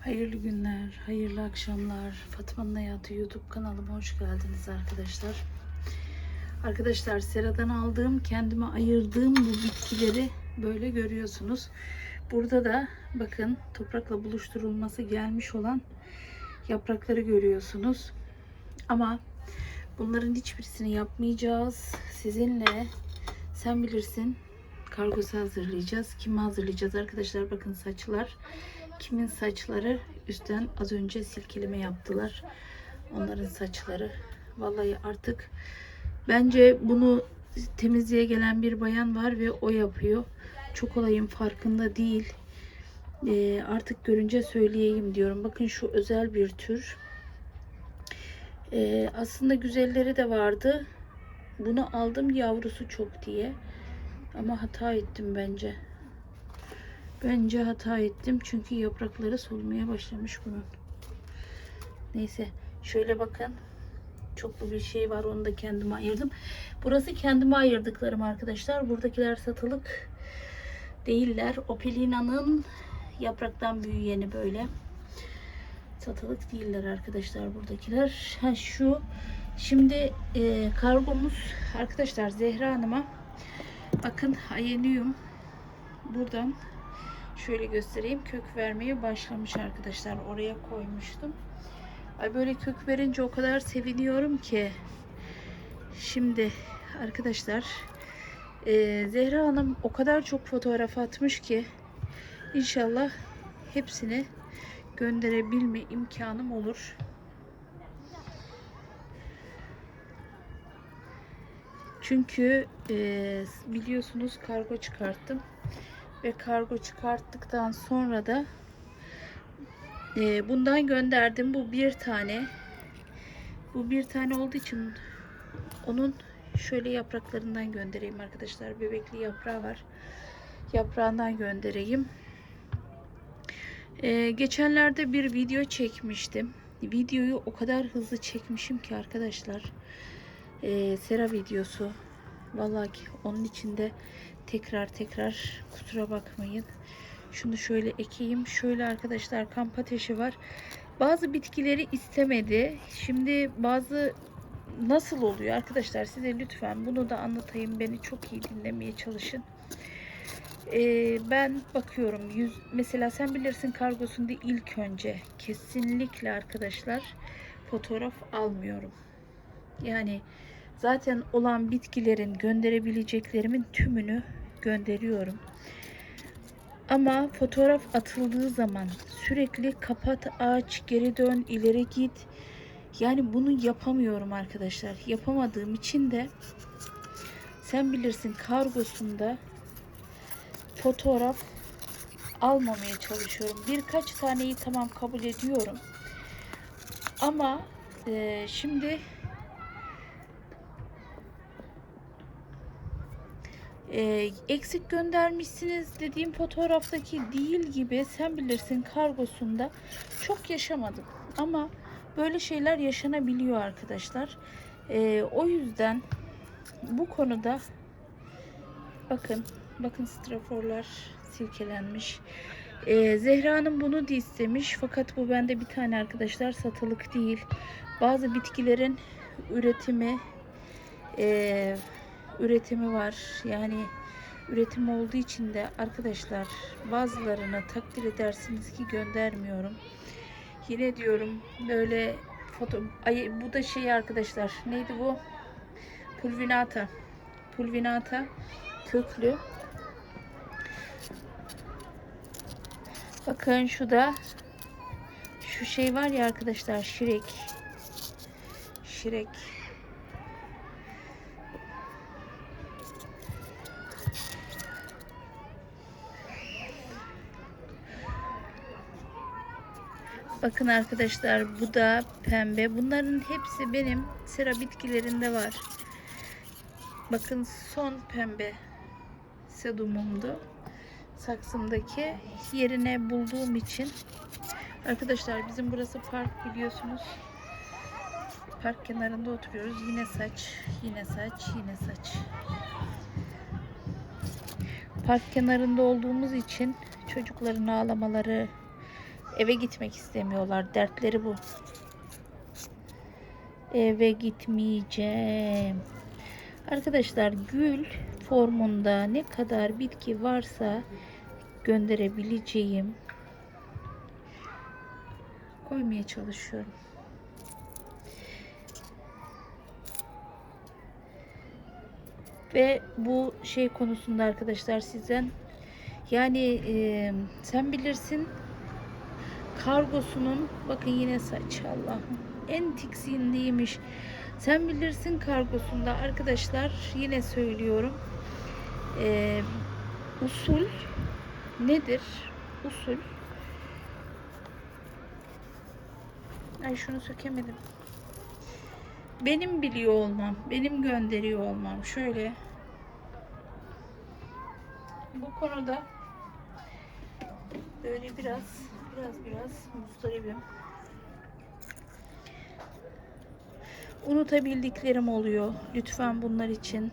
Hayırlı günler, hayırlı akşamlar. Fatma'nın Hayatı YouTube kanalıma hoş geldiniz arkadaşlar. Arkadaşlar seradan aldığım, kendime ayırdığım bu bitkileri böyle görüyorsunuz. Burada da bakın toprakla buluşturulması gelmiş olan yaprakları görüyorsunuz. Ama bunların hiçbirisini yapmayacağız. Sizinle sen bilirsin kargosu hazırlayacağız. Kimi hazırlayacağız arkadaşlar? Bakın saçlar. Kimin saçları üstten az önce silkeleme yaptılar. Onların saçları. Vallahi artık bence bunu temizliğe gelen bir bayan var ve o yapıyor. Çok olayın farkında değil. Ee, artık görünce söyleyeyim diyorum. Bakın şu özel bir tür. Ee, aslında güzelleri de vardı. Bunu aldım yavrusu çok diye. Ama hata ettim bence. Bence hata ettim çünkü yaprakları solmaya başlamış bunun. Neyse şöyle bakın. Çoklu bir şey var onu da kendime ayırdım. Burası kendime ayırdıklarım arkadaşlar. Buradakiler satılık değiller. Opelina'nın yapraktan büyüyeni böyle. Satılık değiller arkadaşlar buradakiler. Ha şu şimdi e, kargomuz arkadaşlar Zehra Hanım'a bakın ayenyum buradan şöyle göstereyim. Kök vermeye başlamış arkadaşlar. Oraya koymuştum. Ay böyle kök verince o kadar seviniyorum ki. Şimdi arkadaşlar e, Zehra Hanım o kadar çok fotoğraf atmış ki inşallah hepsini gönderebilme imkanım olur. Çünkü e, biliyorsunuz kargo çıkarttım ve kargo çıkarttıktan sonra da e, bundan gönderdim. Bu bir tane. Bu bir tane olduğu için onun şöyle yapraklarından göndereyim arkadaşlar. Bebekli yaprağı var. Yaprağından göndereyim. E, geçenlerde bir video çekmiştim. Videoyu o kadar hızlı çekmişim ki arkadaşlar. E, sera videosu. Vallahi ki onun içinde tekrar tekrar kusura bakmayın. Şunu şöyle ekeyim. Şöyle arkadaşlar kamp ateşi var. Bazı bitkileri istemedi. Şimdi bazı nasıl oluyor arkadaşlar size lütfen bunu da anlatayım. Beni çok iyi dinlemeye çalışın. Ee, ben bakıyorum yüz, mesela sen bilirsin kargosunda ilk önce kesinlikle arkadaşlar fotoğraf almıyorum. Yani zaten olan bitkilerin gönderebileceklerimin tümünü gönderiyorum. Ama fotoğraf atıldığı zaman sürekli kapat, aç, geri dön, ileri git. Yani bunu yapamıyorum arkadaşlar. Yapamadığım için de sen bilirsin kargosunda fotoğraf almamaya çalışıyorum. Birkaç taneyi tamam kabul ediyorum. Ama e, şimdi e, eksik göndermişsiniz dediğim fotoğraftaki değil gibi sen bilirsin kargosunda çok yaşamadım. Ama böyle şeyler yaşanabiliyor arkadaşlar. E, o yüzden bu konuda bakın bakın straforlar silkelenmiş. Ee, Zehra bunu da istemiş fakat bu bende bir tane arkadaşlar satılık değil. Bazı bitkilerin üretimi e, üretimi var. Yani üretim olduğu için de arkadaşlar bazılarını takdir edersiniz ki göndermiyorum. Yine diyorum böyle foto ay bu da şey arkadaşlar neydi bu? Pulvinata. Pulvinata köklü. Bakın şu da şu şey var ya arkadaşlar şirek. Şirek. Bakın arkadaşlar bu da pembe. Bunların hepsi benim sera bitkilerinde var. Bakın son pembe sedumumdu. Saksımdaki yerine bulduğum için. Arkadaşlar bizim burası park biliyorsunuz. Park kenarında oturuyoruz. Yine saç, yine saç, yine saç. Park kenarında olduğumuz için çocukların ağlamaları, eve gitmek istemiyorlar. Dertleri bu. Eve gitmeyeceğim. Arkadaşlar gül formunda ne kadar bitki varsa gönderebileceğim koymaya çalışıyorum. Ve bu şey konusunda arkadaşlar sizden yani e, sen bilirsin kargosunun bakın yine saç Allah'ım en tiksindiğiymiş. Sen bilirsin kargosunda arkadaşlar yine söylüyorum. E, usul nedir? Usul Ay şunu sökemedim. Benim biliyor olmam, benim gönderiyor olmam. Şöyle bu konuda böyle biraz biraz biraz mustaribim. Unutabildiklerim oluyor. Lütfen bunlar için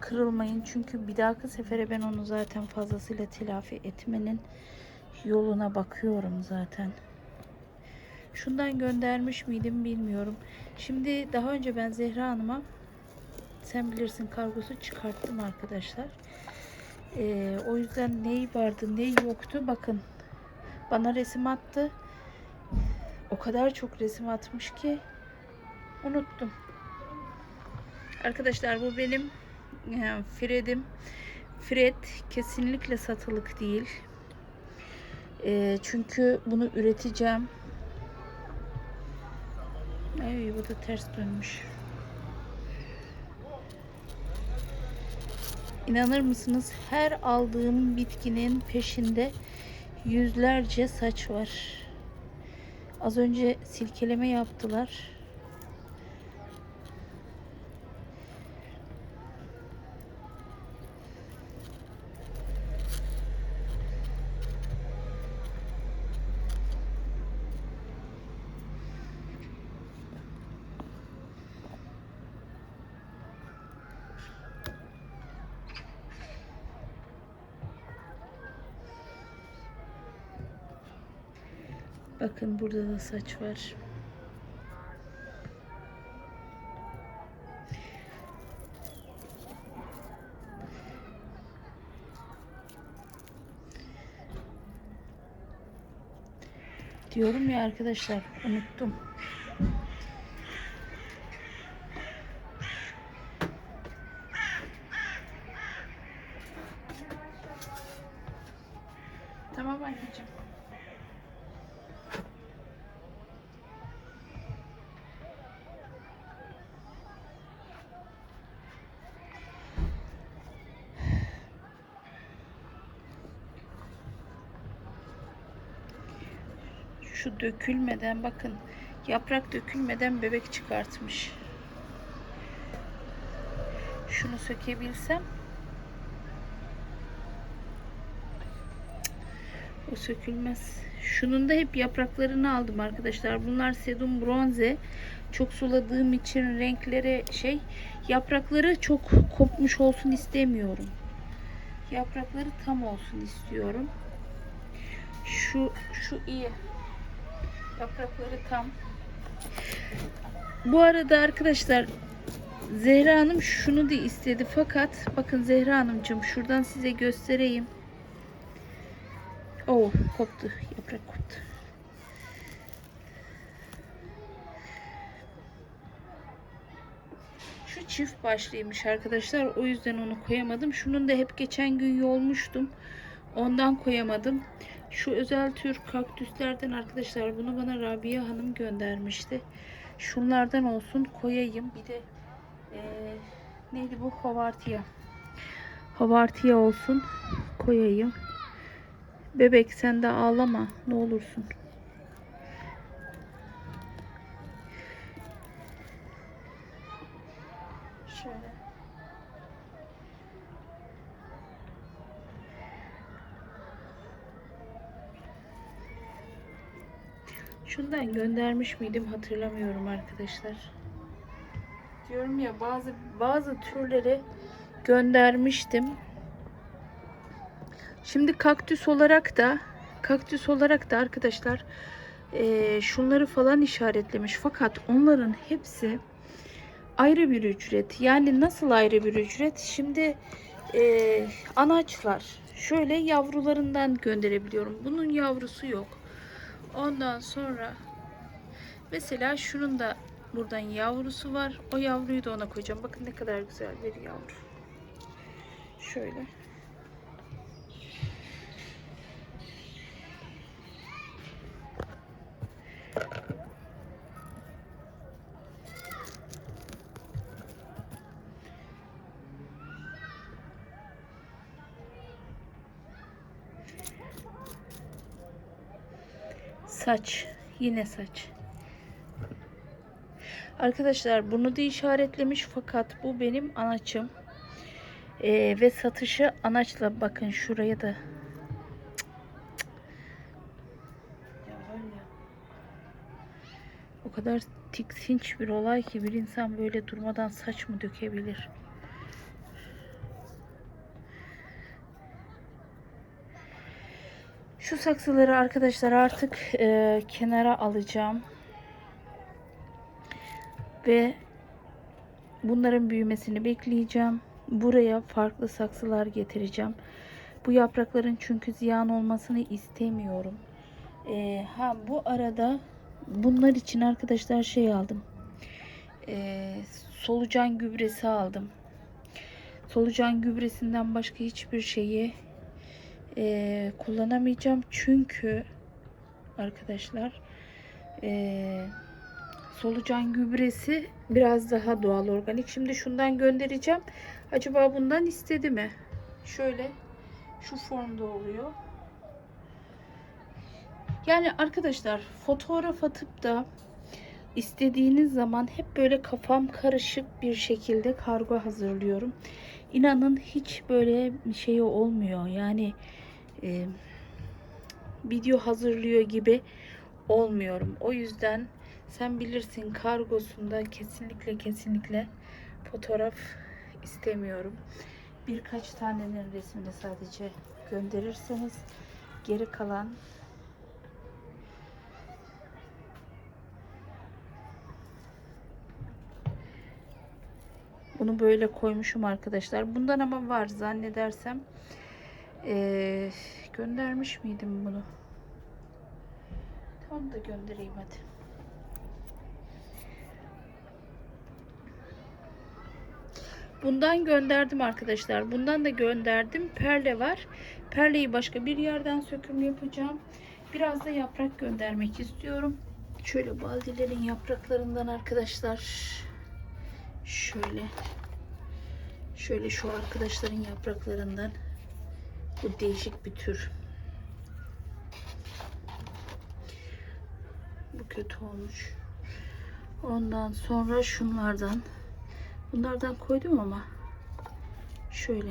kırılmayın. Çünkü bir dahaki sefere ben onu zaten fazlasıyla telafi etmenin yoluna bakıyorum zaten. Şundan göndermiş miydim bilmiyorum. Şimdi daha önce ben Zehra Hanım'a sen bilirsin kargosu çıkarttım arkadaşlar. Ee, o yüzden neyi vardı neyi yoktu bakın. Bana resim attı. O kadar çok resim atmış ki unuttum. Arkadaşlar bu benim yani Fred'im. Fred kesinlikle satılık değil. Ee, çünkü bunu üreteceğim. Ay bu da ters dönmüş. İnanır mısınız? Her aldığım bitkinin peşinde yüzlerce saç var. Az önce silkeleme yaptılar. Bakın burada da saç var. Diyorum ya arkadaşlar unuttum. Tamam anneciğim. Şu dökülmeden bakın yaprak dökülmeden bebek çıkartmış. Şunu sökebilsem o sökülmez. Şunun da hep yapraklarını aldım arkadaşlar. Bunlar sedum bronze. Çok suladığım için renkleri şey yaprakları çok kopmuş olsun istemiyorum. Yaprakları tam olsun istiyorum. Şu şu iyi. Yaprakları tam. Bu arada arkadaşlar Zehra Hanım şunu da istedi fakat bakın Zehra Hanımcığım şuradan size göstereyim. Oh koptu. Yaprak koptu. Şu çift başlıymış arkadaşlar. O yüzden onu koyamadım. Şunun da hep geçen gün yolmuştum. Ondan koyamadım. Şu özel tür kaktüslerden arkadaşlar bunu bana Rabia Hanım göndermişti. Şunlardan olsun koyayım. Bir de e, neydi bu? Havartiya. Havartiya olsun koyayım. Bebek sen de ağlama ne olursun. Şöyle. Şundan göndermiş miydim hatırlamıyorum arkadaşlar. Diyorum ya bazı bazı türleri göndermiştim. Şimdi kaktüs olarak da kaktüs olarak da arkadaşlar e, şunları falan işaretlemiş. Fakat onların hepsi ayrı bir ücret. Yani nasıl ayrı bir ücret? Şimdi e, anaçlar şöyle yavrularından gönderebiliyorum. Bunun yavrusu yok. Ondan sonra mesela şunun da buradan yavrusu var. O yavruyu da ona koyacağım. Bakın ne kadar güzel bir yavru. Şöyle. Saç. Yine saç. Arkadaşlar bunu da işaretlemiş fakat bu benim anaçım. Ee, ve satışı anaçla bakın şuraya da. O kadar tiksinç bir olay ki bir insan böyle durmadan saç mı dökebilir? Şu saksıları arkadaşlar artık e, kenara alacağım. Ve bunların büyümesini bekleyeceğim. Buraya farklı saksılar getireceğim. Bu yaprakların çünkü ziyan olmasını istemiyorum. E, ha bu arada bunlar için arkadaşlar şey aldım. E, solucan gübresi aldım. Solucan gübresinden başka hiçbir şeyi e, kullanamayacağım çünkü arkadaşlar e, solucan gübresi biraz daha doğal organik. Şimdi şundan göndereceğim. Acaba bundan istedi mi? Şöyle şu formda oluyor. Yani arkadaşlar fotoğraf atıp da istediğiniz zaman hep böyle kafam karışık bir şekilde kargo hazırlıyorum. İnanın hiç böyle şey olmuyor. Yani e, video hazırlıyor gibi olmuyorum. O yüzden sen bilirsin kargosunda kesinlikle kesinlikle fotoğraf istemiyorum. Birkaç tanenin resmini sadece gönderirseniz geri kalan Bunu böyle koymuşum arkadaşlar. Bundan ama var zannedersem. Ee, göndermiş miydim bunu? Onu da göndereyim hadi. Bundan gönderdim arkadaşlar. Bundan da gönderdim. Perle var. Perleyi başka bir yerden söküm yapacağım. Biraz da yaprak göndermek istiyorum. Şöyle baldilerin yapraklarından arkadaşlar. Şöyle. Şöyle şu arkadaşların yapraklarından. Bu değişik bir tür. Bu kötü olmuş. Ondan sonra şunlardan. Bunlardan koydum ama şöyle.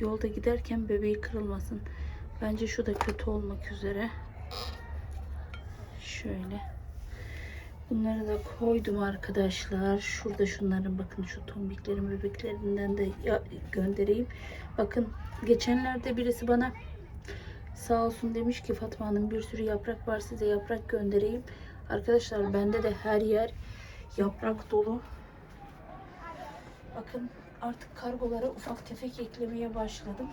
Yolda giderken bebeği kırılmasın. Bence şu da kötü olmak üzere. Şöyle. Bunları da koydum arkadaşlar. Şurada şunların bakın şu tombiklerin bebeklerinden de göndereyim. Bakın geçenlerde birisi bana sağ olsun demiş ki Fatma Hanım bir sürü yaprak var size yaprak göndereyim. Arkadaşlar bende de her yer yaprak dolu. Bakın artık kargolara ufak tefek eklemeye başladım.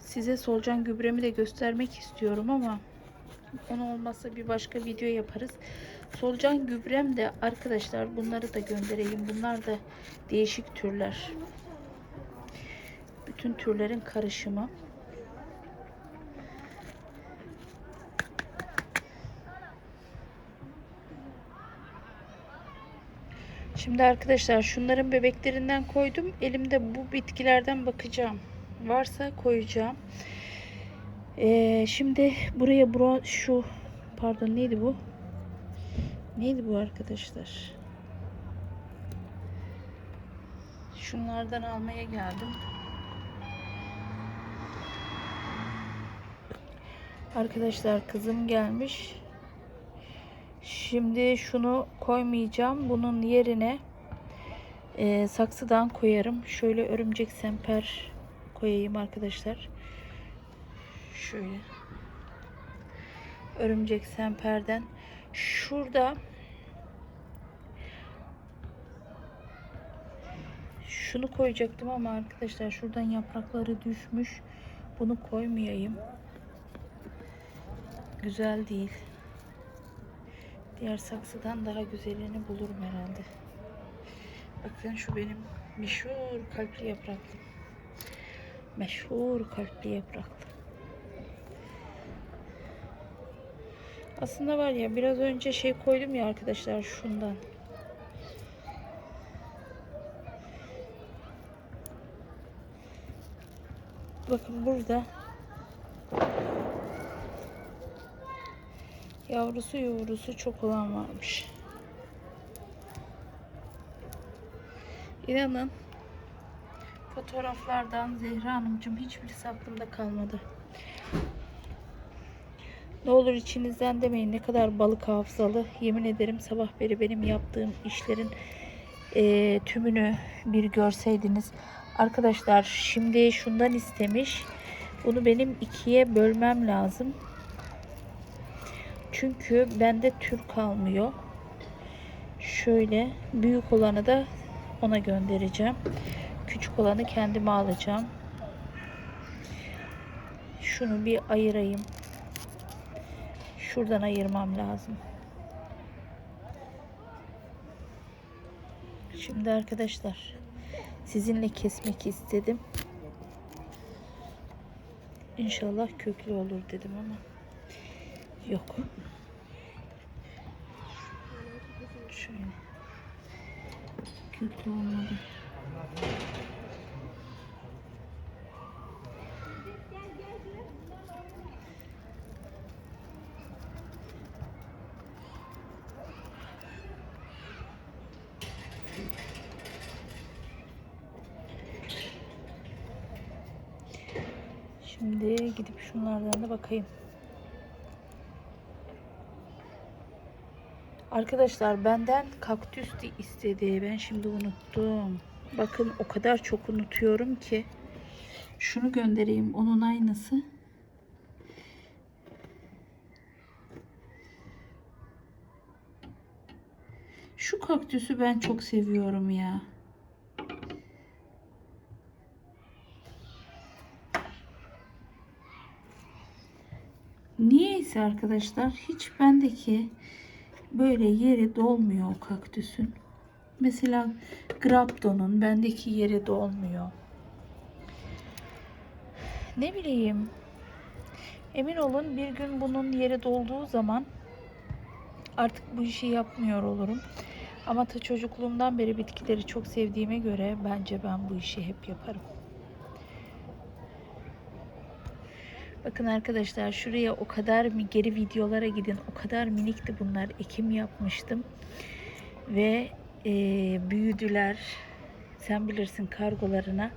Size solucan gübremi de göstermek istiyorum ama onu olmazsa bir başka video yaparız. Solucan gübrem de arkadaşlar bunları da göndereyim. Bunlar da değişik türler. Bütün türlerin karışımı. Şimdi arkadaşlar şunların bebeklerinden koydum. Elimde bu bitkilerden bakacağım. Varsa koyacağım. Ee, şimdi buraya bro şu pardon neydi bu? Neydi bu arkadaşlar? Şunlardan almaya geldim. Arkadaşlar kızım gelmiş. Şimdi şunu koymayacağım. Bunun yerine e, saksıdan koyarım. Şöyle örümcek semper koyayım arkadaşlar. Şöyle. Örümcek semperden. Şurada şunu koyacaktım ama arkadaşlar şuradan yaprakları düşmüş. Bunu koymayayım. Güzel değil. Diğer saksıdan daha güzelini bulurum herhalde. Bakın şu benim meşhur kalpli yapraklı. Meşhur kalpli yapraklı. Aslında var ya biraz önce şey koydum ya arkadaşlar şundan. Bakın burada yavrusu yavrusu çok olan varmış. İnanın fotoğraflardan Zehra Hanımcığım hiçbirisi aklımda kalmadı. Ne olur içinizden demeyin ne kadar balık hafızalı. Yemin ederim sabah beri benim yaptığım işlerin eee, tümünü bir görseydiniz. Arkadaşlar şimdi şundan istemiş. Bunu benim ikiye bölmem lazım. Çünkü bende tür kalmıyor. Şöyle büyük olanı da ona göndereceğim. Küçük olanı kendime alacağım. Şunu bir ayırayım. Şuradan ayırmam lazım. Şimdi arkadaşlar sizinle kesmek istedim. İnşallah köklü olur dedim ama yok. Şöyle. Köklü olmadı. Şimdi gidip şunlardan da bakayım. Arkadaşlar benden kaktüs istedi. Ben şimdi unuttum. Bakın o kadar çok unutuyorum ki. Şunu göndereyim. Onun aynısı. Şu kaktüsü ben çok seviyorum ya. Niyeyse arkadaşlar hiç bendeki böyle yeri dolmuyor o kaktüsün. Mesela Grapton'un bendeki yeri dolmuyor. Ne bileyim. Emin olun bir gün bunun yeri dolduğu zaman artık bu işi yapmıyor olurum. Ama ta çocukluğumdan beri bitkileri çok sevdiğime göre bence ben bu işi hep yaparım. Bakın arkadaşlar şuraya o kadar mi geri videolara gidin. O kadar minikti bunlar. Ekim yapmıştım. Ve e, büyüdüler. Sen bilirsin kargolarına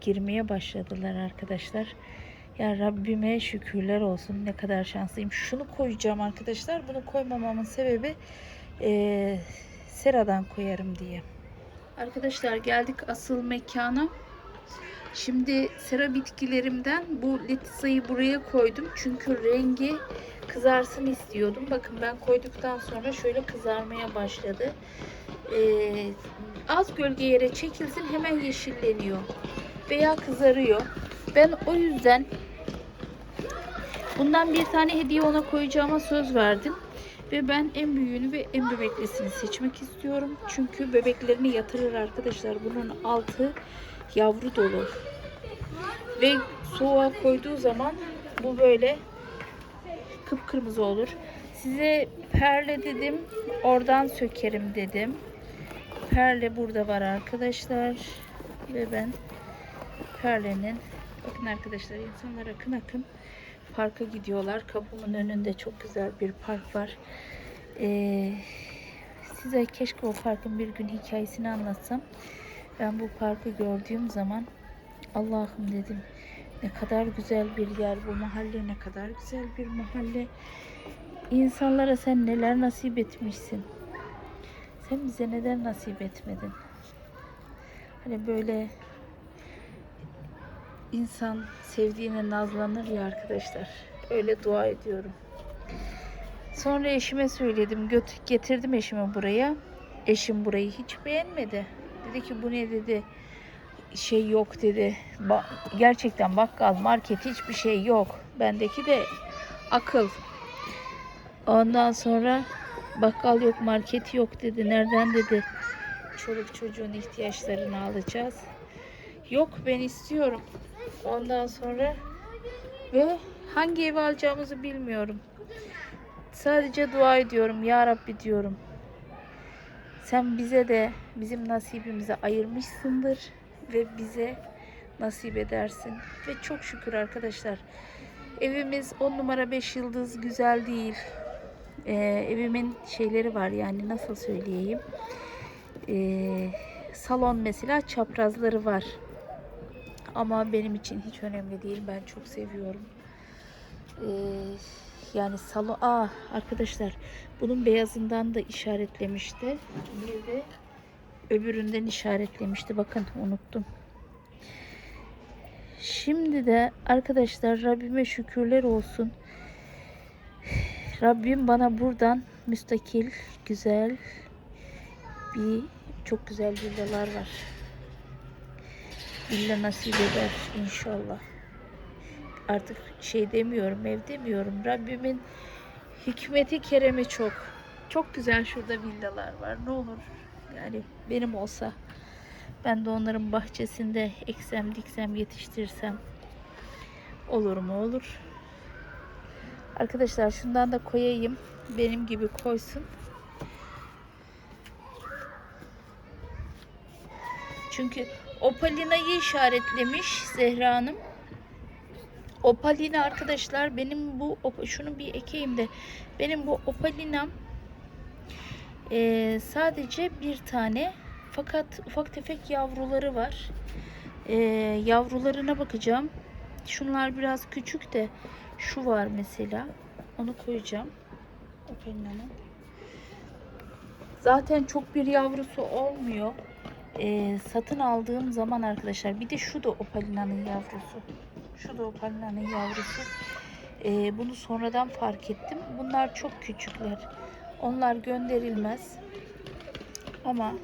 girmeye başladılar arkadaşlar. Ya Rabbime şükürler olsun. Ne kadar şanslıyım. Şunu koyacağım arkadaşlar. Bunu koymamamın sebebi e, seradan koyarım diye. Arkadaşlar geldik asıl mekana. Şimdi sera bitkilerimden bu letisayı buraya koydum. Çünkü rengi kızarsın istiyordum. Bakın ben koyduktan sonra şöyle kızarmaya başladı. Ee, az gölge yere çekilsin hemen yeşilleniyor. Veya kızarıyor. Ben o yüzden bundan bir tane hediye ona koyacağıma söz verdim. Ve ben en büyüğünü ve en bebeklisini seçmek istiyorum. Çünkü bebeklerini yatırır arkadaşlar. Bunun altı yavru dolu. Ve soğuğa koyduğu zaman bu böyle kıpkırmızı olur. Size perle dedim. Oradan sökerim dedim. Perle burada var arkadaşlar. Ve ben perlenin bakın arkadaşlar insanlar akın akın parka gidiyorlar. Kapımın önünde çok güzel bir park var. Ee, size keşke o parkın bir gün hikayesini anlatsam. Ben bu parkı gördüğüm zaman Allah'ım dedim ne kadar güzel bir yer bu mahalle ne kadar güzel bir mahalle. İnsanlara sen neler nasip etmişsin. Sen bize neden nasip etmedin? Hani böyle insan sevdiğine nazlanır ya arkadaşlar. Öyle dua ediyorum. Sonra eşime söyledim. Göt getirdim eşimi buraya. Eşim burayı hiç beğenmedi. Dedi ki bu ne dedi. Şey yok dedi. Ba- gerçekten bakkal, market hiçbir şey yok. Bendeki de akıl. Ondan sonra bakkal yok, market yok dedi. Nereden dedi. Çoluk çocuğun ihtiyaçlarını alacağız. Yok ben istiyorum. Ondan sonra ve hangi evi alacağımızı bilmiyorum. Sadece dua ediyorum. Ya Rabbi diyorum. Sen bize de bizim nasibimize ayırmışsındır ve bize nasip edersin. Ve çok şükür arkadaşlar. Evimiz 10 numara 5 yıldız güzel değil. Ee, evimin şeyleri var yani nasıl söyleyeyim. Ee, salon mesela çaprazları var. Ama benim için hiç önemli değil. Ben çok seviyorum. Ee, yani salon... Aa arkadaşlar bunun beyazından da işaretlemişti. Bir de öbüründen işaretlemişti. Bakın unuttum. Şimdi de arkadaşlar Rabbime şükürler olsun. Rabbim bana buradan müstakil, güzel bir çok güzel villalar var. Villa nasip eder inşallah. Artık şey demiyorum, ev demiyorum. Rabbimin hikmeti, keremi çok. Çok güzel şurada villalar var. Ne olur yani benim olsa ben de onların bahçesinde eksem, diksem, yetiştirsem olur mu olur. Arkadaşlar şundan da koyayım. Benim gibi koysun. Çünkü Opalina'yı işaretlemiş Zehra Hanım. Opalina arkadaşlar benim bu şunu bir ekeyim de benim bu Opalina'm eee, sadece bir tane fakat ufak tefek yavruları var. Eee, yavrularına bakacağım. Şunlar biraz küçük de şu var mesela. Onu koyacağım. Opalina'nın. Zaten çok bir yavrusu olmuyor. Ee, satın aldığım zaman arkadaşlar bir de şu da Opalina'nın yavrusu. Şu da Opalina'nın yavrusu. Ee, bunu sonradan fark ettim. Bunlar çok küçükler. Onlar gönderilmez. Ama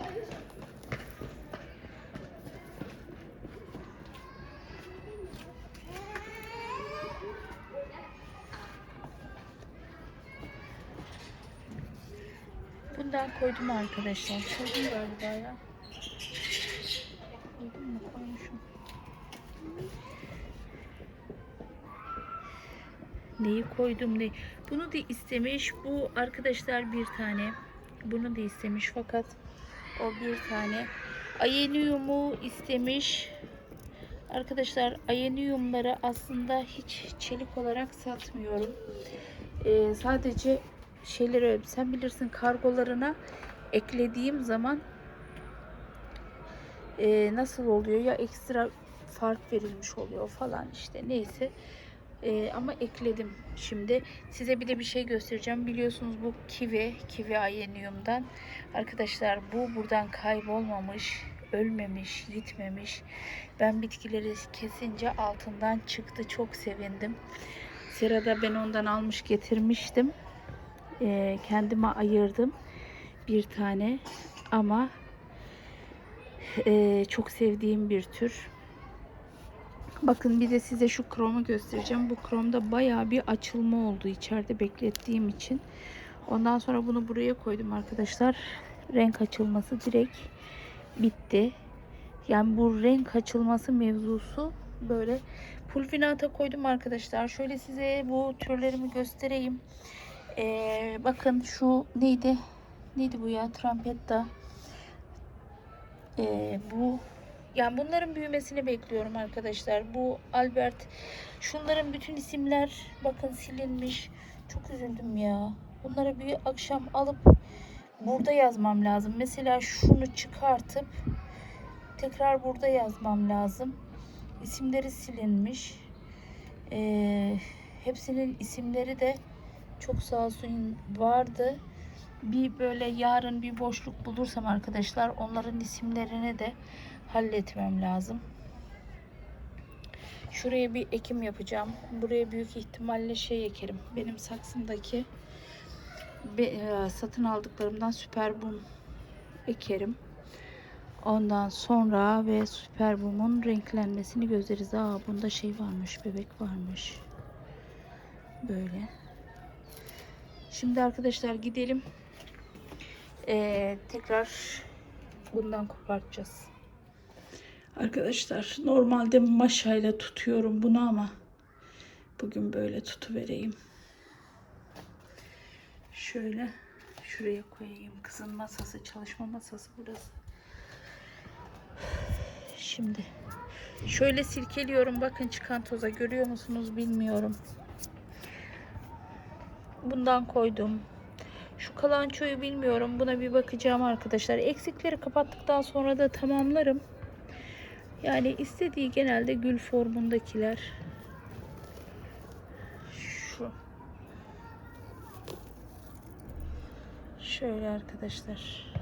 bundan koydum arkadaşlar. Koydum galiba ya. Koydum mu? Koymuşum. Neyi koydum ne? Bunu da istemiş. Bu arkadaşlar bir tane. Bunu da istemiş fakat o bir tane. Ayenyumu istemiş. Arkadaşlar ayenyumları aslında hiç çelik olarak satmıyorum. Ee, sadece şeyleri sen bilirsin kargolarına eklediğim zaman e, nasıl oluyor ya ekstra fark verilmiş oluyor falan işte neyse E, ama ekledim şimdi. Size bir de bir şey göstereceğim. Biliyorsunuz bu kivi kivi ayenyumdan arkadaşlar bu buradan kaybolmamış ölmemiş gitmemiş. Ben bitkileri kesince altından çıktı. Çok sevindim. Serada ben ondan almış getirmiştim. E, kendime ayırdım bir tane. Ama ee, çok sevdiğim bir tür. Bakın bir de size şu kromu göstereceğim. Bu kromda bayağı bir açılma oldu içeride beklettiğim için. Ondan sonra bunu buraya koydum arkadaşlar. Renk açılması direkt bitti. Yani bu renk açılması mevzusu böyle pulvinata koydum arkadaşlar. Şöyle size bu türlerimi göstereyim. Ee, bakın şu neydi? Neydi bu ya? Trampetta. Ee, bu yani bunların büyümesini bekliyorum arkadaşlar. Bu Albert şunların bütün isimler bakın silinmiş. Çok üzüldüm ya. Bunları bir akşam alıp burada yazmam lazım. Mesela şunu çıkartıp tekrar burada yazmam lazım. İsimleri silinmiş. Ee, hepsinin isimleri de çok sağ olsun vardı. bir böyle yarın bir boşluk bulursam arkadaşlar onların isimlerini de halletmem lazım. Şuraya bir ekim yapacağım. Buraya büyük ihtimalle şey ekerim. Benim saksımdaki e, satın aldıklarımdan süper bum ekerim. Ondan sonra ve süper bumun renklenmesini gözleriz. Aa bunda şey varmış, bebek varmış. Böyle. Şimdi arkadaşlar gidelim. Ee, tekrar bundan kopartacağız. Arkadaşlar normalde maşayla tutuyorum bunu ama bugün böyle tutuvereyim. Şöyle şuraya koyayım. Kızın masası, çalışma masası burası. Şimdi şöyle silkeliyorum. Bakın çıkan toza görüyor musunuz bilmiyorum. Bundan koydum. Şu kalançoyu bilmiyorum. Buna bir bakacağım arkadaşlar. Eksikleri kapattıktan sonra da tamamlarım. Yani istediği genelde gül formundakiler. Şu. Şöyle arkadaşlar.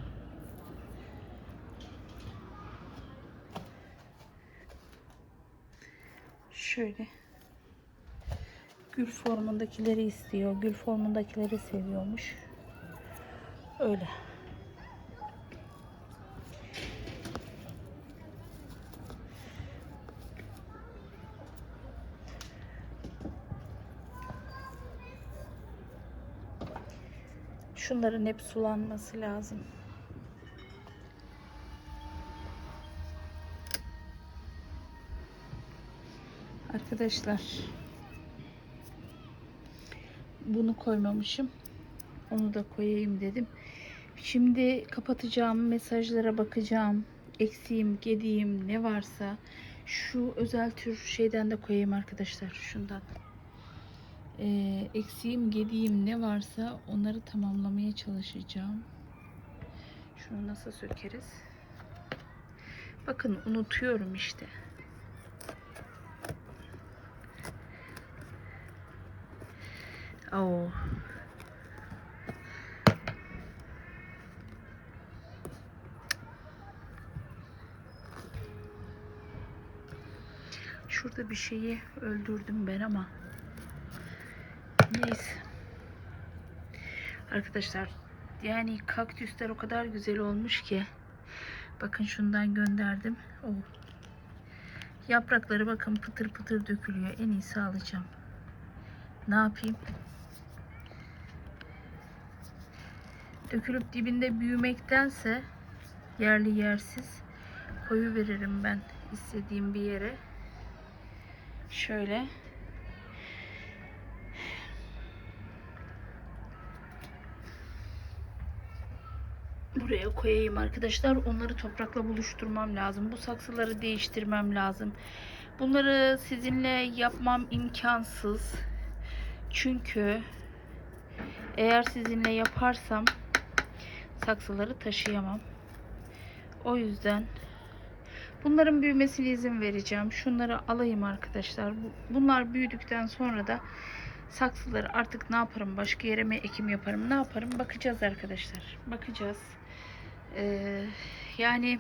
Şöyle. Gül formundakileri istiyor. Gül formundakileri seviyormuş. Öyle. Şunların hep sulanması lazım. Arkadaşlar bunu koymamışım. Onu da koyayım dedim. Şimdi kapatacağım mesajlara bakacağım. Eksiğim, gediğim ne varsa şu özel tür şeyden de koyayım arkadaşlar şundan. Ee, eksiğim, gediğim ne varsa onları tamamlamaya çalışacağım. Şunu nasıl sökeriz? Bakın unutuyorum işte. Oo. Şurada bir şeyi öldürdüm ben ama neyse. Arkadaşlar yani kaktüsler o kadar güzel olmuş ki bakın şundan gönderdim. Oh. Yaprakları bakın pıtır pıtır dökülüyor. En iyisi alacağım. Ne yapayım? Dökülüp dibinde büyümektense yerli yersiz koyu veririm ben istediğim bir yere. Şöyle. Buraya koyayım arkadaşlar. Onları toprakla buluşturmam lazım. Bu saksıları değiştirmem lazım. Bunları sizinle yapmam imkansız. Çünkü eğer sizinle yaparsam saksıları taşıyamam. O yüzden bunların büyümesine izin vereceğim. Şunları alayım arkadaşlar. Bu- Bunlar büyüdükten sonra da saksıları artık ne yaparım? Başka yere mi ekim yaparım? Ne yaparım? Bakacağız arkadaşlar. Bakacağız. Ee, yani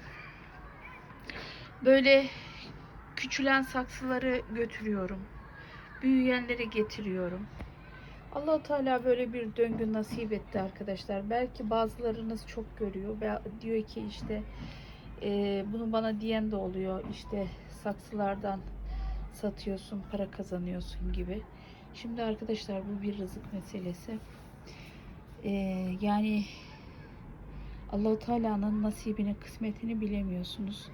böyle küçülen saksıları götürüyorum. Büyüyenleri getiriyorum. Allah Teala böyle bir döngü nasip etti arkadaşlar. Belki bazılarınız çok görüyor. Diyor ki işte e, bunu bana diyen de oluyor. İşte saksılardan satıyorsun, para kazanıyorsun gibi. Şimdi arkadaşlar bu bir rızık meselesi. E, yani Allahu Teala'nın nasibini, kısmetini bilemiyorsunuz.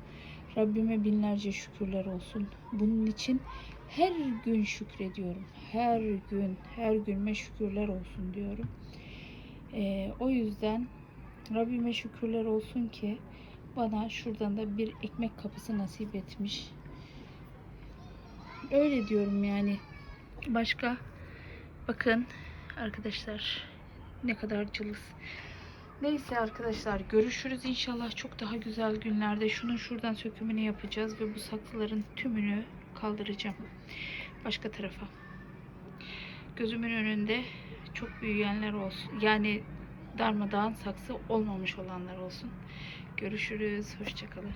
Rabbime binlerce şükürler olsun. Bunun için her gün şükrediyorum. Her gün, her günme şükürler olsun diyorum. Ee, o yüzden Rabbime şükürler olsun ki bana şuradan da bir ekmek kapısı nasip etmiş. Öyle diyorum yani. Başka bakın arkadaşlar ne kadar cılız. Neyse arkadaşlar görüşürüz inşallah çok daha güzel günlerde. Şunun şuradan sökümünü yapacağız ve bu saksıların tümünü kaldıracağım. Başka tarafa. Gözümün önünde çok büyüyenler olsun. Yani darmadağın saksı olmamış olanlar olsun. Görüşürüz. Hoşçakalın.